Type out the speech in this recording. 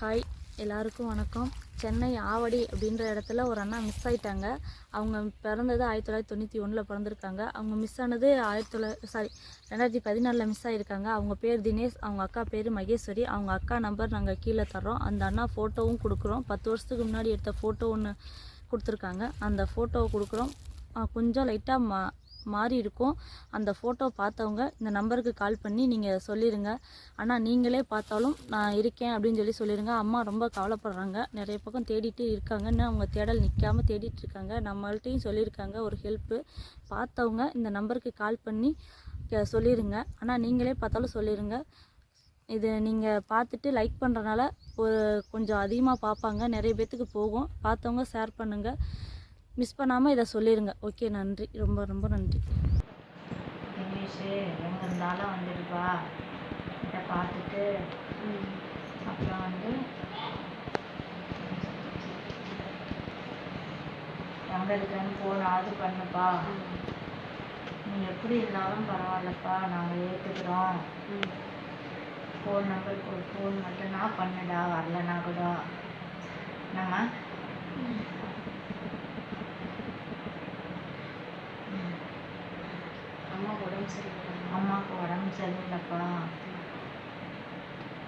Hi எல்லாருக்கும் வணக்கம். சென்னை ஆவடி அப்படின்ற இடத்துல ஒரு அண்ணா மிஸ் ஆயிட்டாங்க. அவங்க பிறந்தது ஆயிரத்தி தொள்ளாயிரத்தி தொண்ணூற்றி ஒன்றில் பிறந்திருக்காங்க. அவங்க மிஸ் ஆனது ஆயிரத்தி தொள்ளாயிரத்தி சாரி ரெண்டாயிரத்தி பதினாலில் மிஸ் ஆகிருக்காங்க அவங்க பேர் தினேஷ் அவங்க அக்கா பேர் மகேஸ்வரி. அவங்க அக்கா நம்பர் நாங்கள் கீழே தர்றோம். அந்த அண்ணா ஃபோட்டோவும் கொடுக்குறோம். பத்து வருஷத்துக்கு முன்னாடி எடுத்த ஃபோட்டோ ஒன்று கொடுத்துருக்காங்க. அந்த ஃபோட்டோவை கொடுக்குறோம். கொஞ்சம் லைட்டாக மா மாறி இருக்கும். அந்த ஃபோட்டோ பார்த்தவங்க இந்த நம்பருக்கு கால் பண்ணி நீங்கள் சொல்லிடுங்க ஆனால் நீங்களே பார்த்தாலும் நான் இருக்கேன் அப்படின்னு சொல்லி சொல்லிடுங்க அம்மா ரொம்ப கவலைப்படுறாங்க. நிறைய பக்கம் தேடிட்டு இருக்காங்கன்னு அவங்க தேடல் நிற்காமல் தேடிட்டு இருக்காங்க. நம்மள்ட்டையும் சொல்லியிருக்காங்க ஒரு ஹெல்ப்பு பார்த்தவங்க இந்த நம்பருக்கு கால் பண்ணி கே- சொல்லிடுங்க ஆனால் நீங்களே பார்த்தாலும் சொல்லிடுங்க இது நீங்கள் பார்த்துட்டு லைக் பண்ணுறனால ஒரு கொஞ்சம் அதிகமாக பார்ப்பாங்க. நிறைய பேர்த்துக்கு போகும். பார்த்தவங்க ஷேர் பண்ணுங்கள் மிஸ் பண்ணாமல் இதை சொல்லிடுங்க ஓகே நன்றி. ரொம்ப ரொம்ப நன்றி. தினேஷ் எங்கே இருந்தாலும் வந்துடுப்பா இதை பார்த்துட்டு அப்புறம் வந்து எங்கே ஃபோன் ஃபோனாவது பண்ணுப்பா நீ எப்படி இருந்தாலும் பரவாயில்லப்பா. நாங்கள் ஏற்றுக்கிறோம் ஃபோன் நம்பருக்கு ஒரு ஃபோன் மட்டும் நான் பண்ணுடா. வரலனா கூட. நம்ம அம்மாவுக்கு உடம்பு சரியில்லை. அம்மாவுக்கு உடம்பு சரியில்லைப்பா.